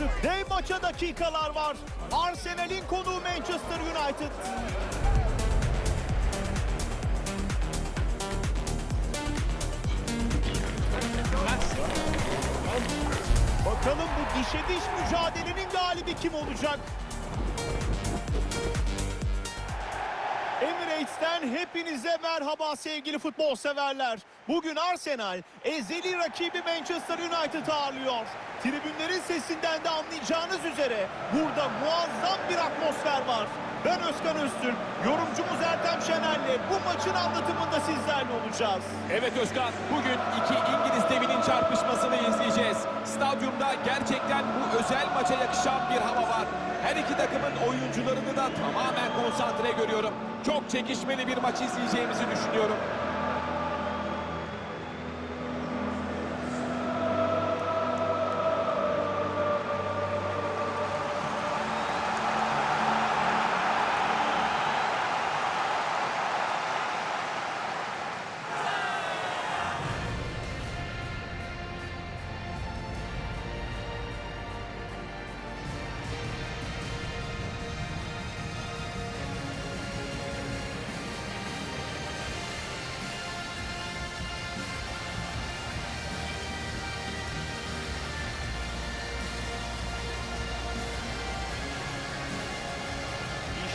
Artık dev maça dakikalar var. Arsenal'in konuğu Manchester United. Bakalım bu dişe diş mücadelenin galibi kim olacak? Emirates'ten hepinize merhaba sevgili futbol severler. Bugün Arsenal ezeli rakibi Manchester United ağırlıyor. Tribünlerin sesinden de anlayacağınız üzere burada muazzam bir atmosfer var. Ben Özkan Öztürk, yorumcumuz Ertem Şener'le bu maçın anlatımında sizlerle olacağız. Evet Özkan, bugün iki İngiliz devinin çarpışmasını izleyeceğiz. Stadyumda gerçekten bu özel maça yakışan bir hava var. Her iki takımın oyuncularını da tamamen konsantre görüyorum. Çok çekişmeli bir maç izleyeceğimizi düşünüyorum.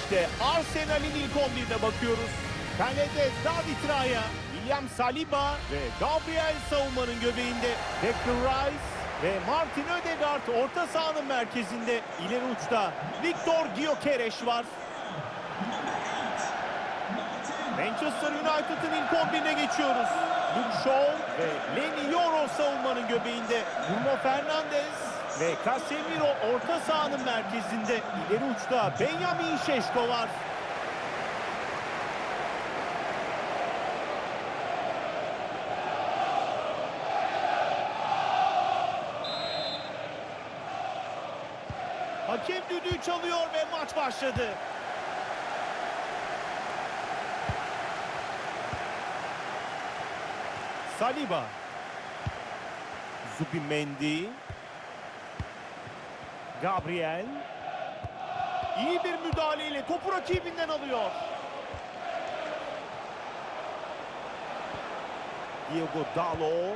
İşte Arsenal'in ilk 11'de bakıyoruz. Kalede David Raya, William Saliba ve Gabriel savunmanın göbeğinde Declan Rice ve Martin Ödegaard orta sahanın merkezinde ileri uçta Victor Gyökeres var. Manchester United'ın ilk 11'ine geçiyoruz. Luke Shaw ve Lenny Yoro savunmanın göbeğinde Bruno Fernandes ve Casemiro orta sahanın merkezinde ileri uçta Benjamin Şeşko var. Hakem düdüğü çalıyor ve maç başladı. Saliba. Zubimendi. Gabriel. İyi bir müdahaleyle topu rakibinden alıyor. Diego Dalo.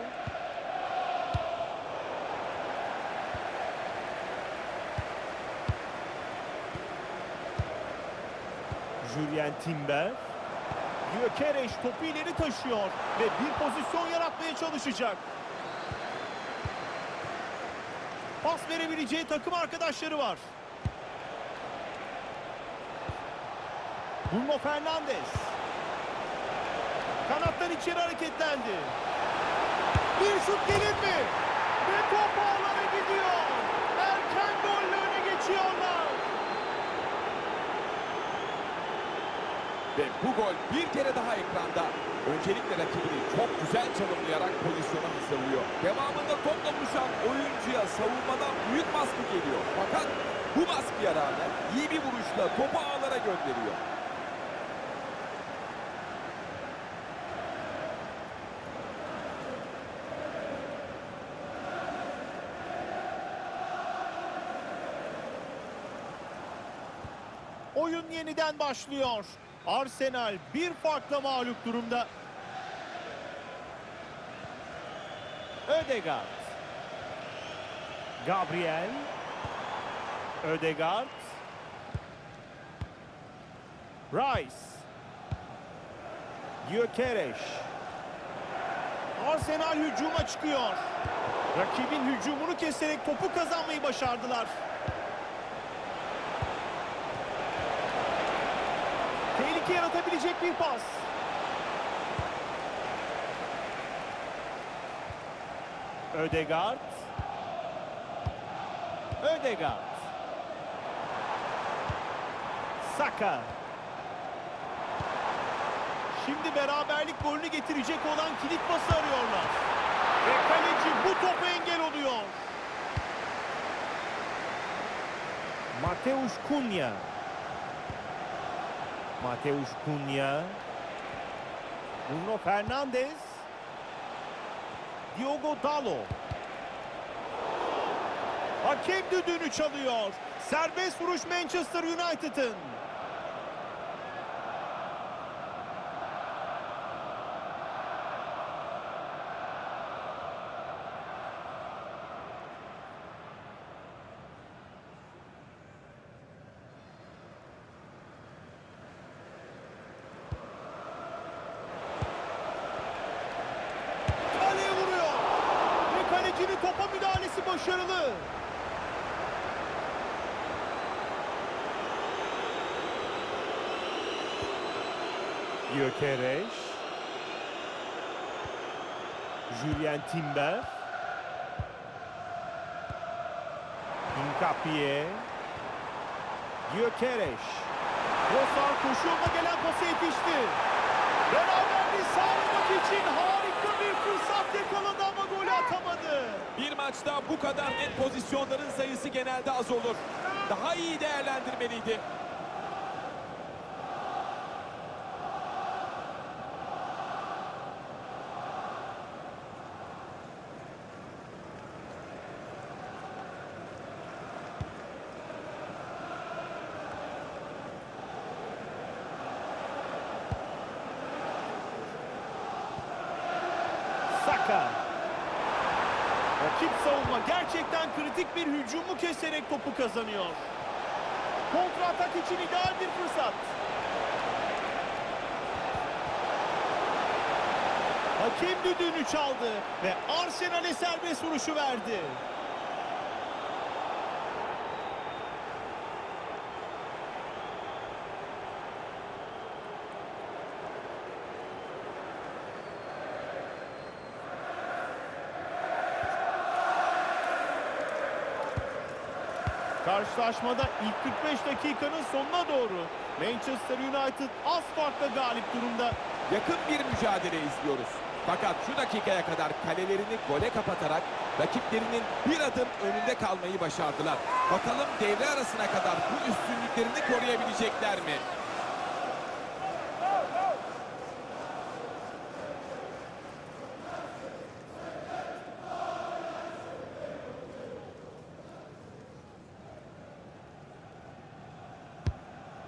Julian Timber. Gyökeres topu ileri taşıyor ve bir pozisyon yaratmaya çalışacak. Pas verebileceği takım arkadaşları var. Bruno Fernandes. Kanattan içeri hareketlendi. Bir şut gelir mi? Ve top ağlara gidiyor. Ve bu gol bir kere daha ekranda. Öncelikle rakibini çok güzel çalımlayarak pozisyona hazırlıyor. Devamında topla buluşan oyuncuya savunmadan büyük baskı geliyor. Fakat bu baskıya rağmen iyi bir vuruşla topu ağlara gönderiyor. Oyun yeniden başlıyor. Arsenal bir farkla mağlup durumda. Ödegaard. Gabriel. Ödegaard. Rice. Gyökeres. Arsenal hücuma çıkıyor. Rakibin hücumunu keserek topu kazanmayı başardılar. Tehlike yaratabilecek bir pas. Ödegaard. Ödegaard. Saka. Şimdi beraberlik golünü getirecek olan kilit pası arıyorlar. Ve kaleci bu topa engel oluyor. Mateusz Cunha. Mateusz Cunha. Bruno Fernandes. Diogo Dalo. Hakem düdüğünü çalıyor. Serbest vuruş Manchester United'ın. Kaleye vuruyor. Ve kalecinin topa müdahalesi başarılı. Gyökeres. Julien Timber. Hincapié. Gyökeres. Trossard koşu yoluna gelen pası yetişti. Beraberliği sağlamak için harika bir fırsat yakaladı ama golü atamadı. Bir maçta bu kadar net pozisyonların sayısı genelde az olur. Daha iyi değerlendirmeliydi. Saka. Rakip savunma gerçekten kritik bir hücumu keserek topu kazanıyor. Kontra atak için ideal bir fırsat. Hakem düdüğünü çaldı ve Arsenal'e serbest vuruşu verdi. Karşılaşmada ilk 45 dakikanın sonuna doğru Manchester United az farkla galip durumda. Yakın bir mücadele izliyoruz. Fakat şu dakikaya kadar kalelerini gole kapatarak rakiplerinin bir adım önünde kalmayı başardılar. Bakalım devre arasına kadar bu üstünlüklerini koruyabilecekler mi?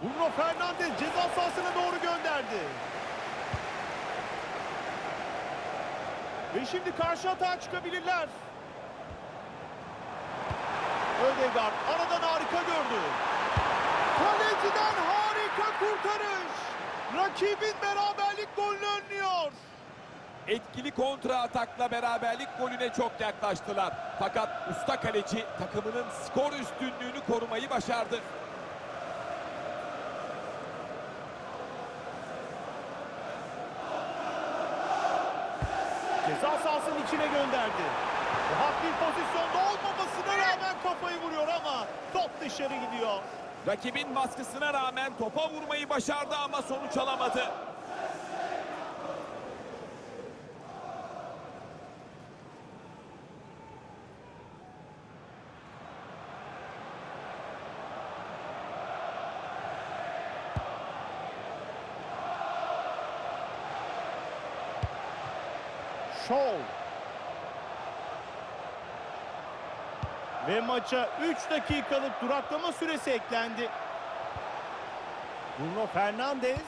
Bruno Fernandes ceza sahasına doğru gönderdi. Ve şimdi karşı atağa çıkabilirler. Ödegaard aradan harika gördü. Kaleciden harika kurtarış. Rakibin beraberlik golünü önlüyor. Etkili kontra atakla beraberlik golüne çok yaklaştılar. Fakat usta kaleci takımının skor üstünlüğünü korumayı başardı. Ceza sahasının içine gönderdi. Rahat bir pozisyonda olmamasına rağmen kafayı vuruyor ama top dışarı gidiyor. Rakibin baskısına rağmen topa vurmayı başardı ama sonuç alamadı. Şov. Ve maça 3 dakikalık duraklama süresi eklendi. Bruno Fernandes.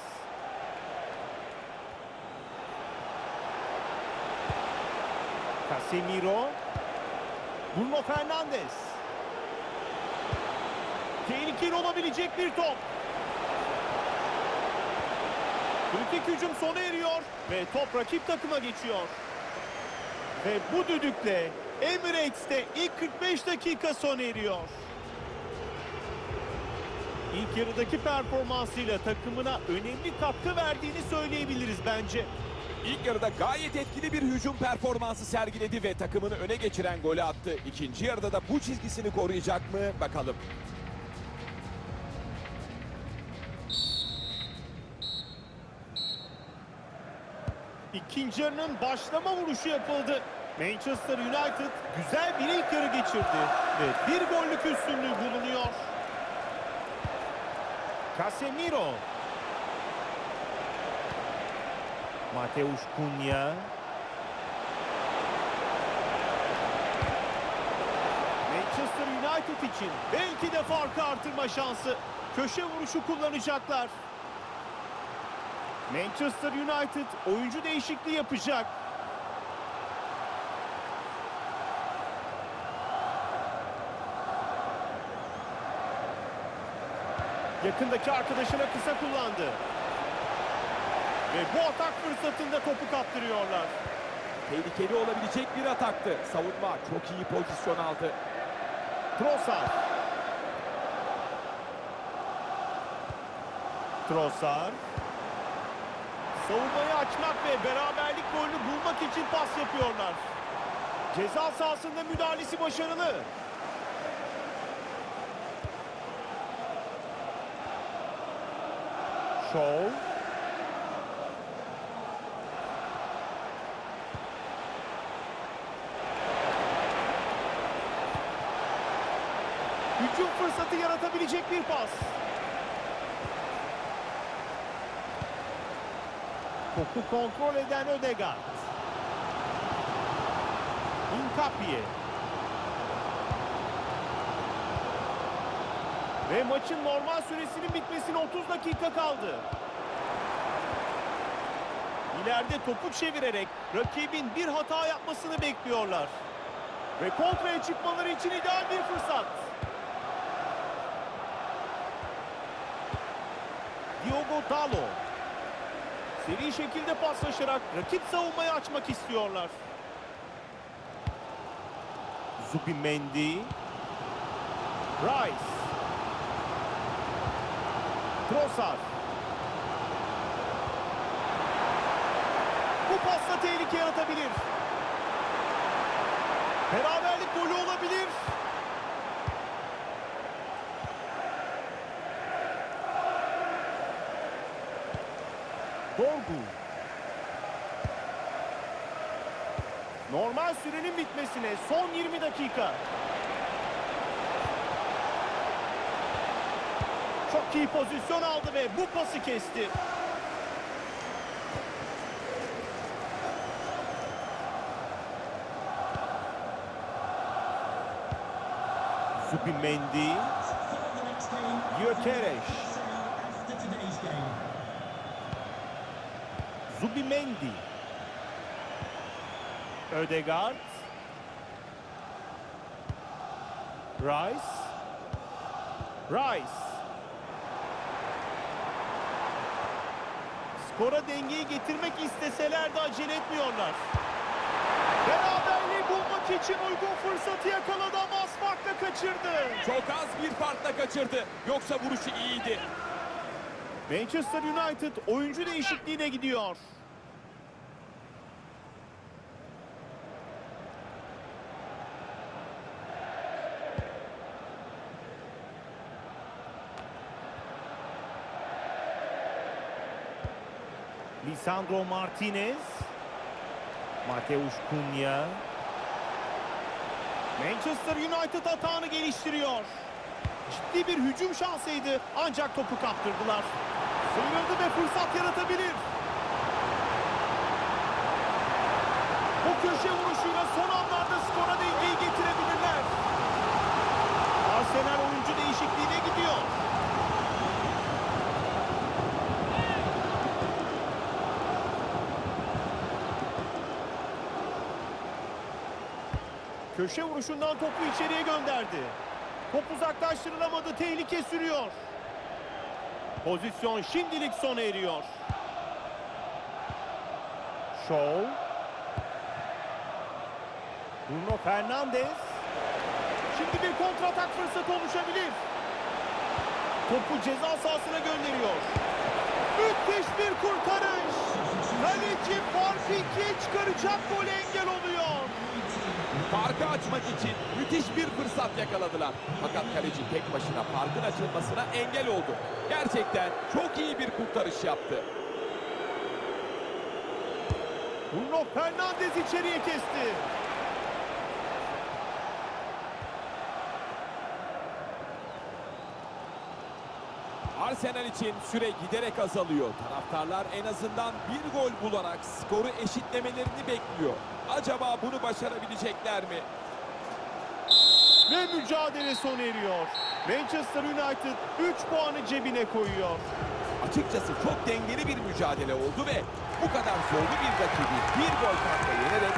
Casemiro. Bruno Fernandes. Tehlikeli olabilecek bir top. Kritik hücum sona eriyor ve top rakip takıma geçiyor. Ve bu düdükle Emirates'te ilk 45 dakika sona eriyor. İlk yarıdaki performansıyla takımına önemli katkı verdiğini söyleyebiliriz bence. İlk yarıda gayet etkili bir hücum performansı sergiledi ve takımını öne geçiren golü attı. İkinci yarıda da bu çizgisini koruyacak mı bakalım. İkinci yarının başlama vuruşu yapıldı. Manchester United güzel bir ilk yarı geçirdi ve bir gollük üstünlüğü bulunuyor. Casemiro. Mateusz Cunha. Manchester United için belki de farkı artırma şansı. Köşe vuruşu kullanacaklar. Manchester United oyuncu değişikliği yapacak. Yakındaki arkadaşına kısa kullandı. Ve bu atak fırsatında topu kaptırıyorlar. Tehlikeli olabilecek bir ataktı. Savunma çok iyi pozisyon aldı. Trossard. Trossard. Savunmayı açmak ve beraberlik golünü bulmak için pas yapıyorlar. Ceza sahasında müdahalesi başarılı. Shaw. Hücum fırsatı yaratabilecek bir pas. Topu kontrol eden Ödegaard. Inkapie. Ve maçın normal süresinin bitmesine 30 dakika kaldı. İleride topu çevirerek rakibin bir hata yapmasını bekliyorlar. Ve kontraya çıkmaları için ideal bir fırsat. Diogo Dalo. Seri şekilde paslaşarak rakip savunmayı açmak istiyorlar. Zubimendi. Rice. Trossard. Bu pasla tehlike yaratabilir. Beraberlik golü olabilir. Dorgu. Normal sürenin bitmesine son 20 dakika. Çok iyi pozisyon aldı ve bu pası kesti. Zubimendi. Gyökeres. Zubimendi. Ödegaard. Rice. Rice. Skora dengeyi getirmek isteseler de acele etmiyorlar. Beraberliği bulmak için uygun fırsatı yakaladı ama az farkla kaçırdı. Çok az bir farkla kaçırdı. Yoksa vuruşu iyiydi. Manchester United oyuncu değişikliğine gidiyor. Lisandro Martinez. Mateus Cunha. Manchester United atağını geliştiriyor. Ciddi bir hücum şansıydı ancak topu kaptırdılar. Sıyrıldı ve fırsat yaratabilir. Bu köşe vuruşuyla son anlarda skora dengeyi getirebilirler. Arsenal oyuncu değişikliğine gidiyor. Köşe vuruşundan topu içeriye gönderdi. Top uzaklaştırılamadı, tehlike sürüyor. Pozisyon şimdilik sona eriyor. Shaw. Bruno Fernandes. Şimdi bir kontratak fırsatı oluşabilir. Topu ceza sahasına gönderiyor. Müthiş bir kurtarış. Kaleci farkı ikiye çıkaracak gol engel oluyor. Farkı açmak için müthiş bir fırsat yakaladılar. Fakat kaleci tek başına farkın açılmasına engel oldu. Gerçekten çok iyi bir kurtarış yaptı. Bruno Fernandes içeriye kesti. Arsenal için süre giderek azalıyor. Taraftarlar en azından bir gol bularak skoru eşitlemelerini bekliyor. Acaba bunu başarabilecekler mi? ve mücadele sona eriyor. Manchester United 3 puanı cebine koyuyor. Açıkçası çok dengeli bir mücadele oldu ve bu kadar zorlu bir rakibi bir gol farkla yenerek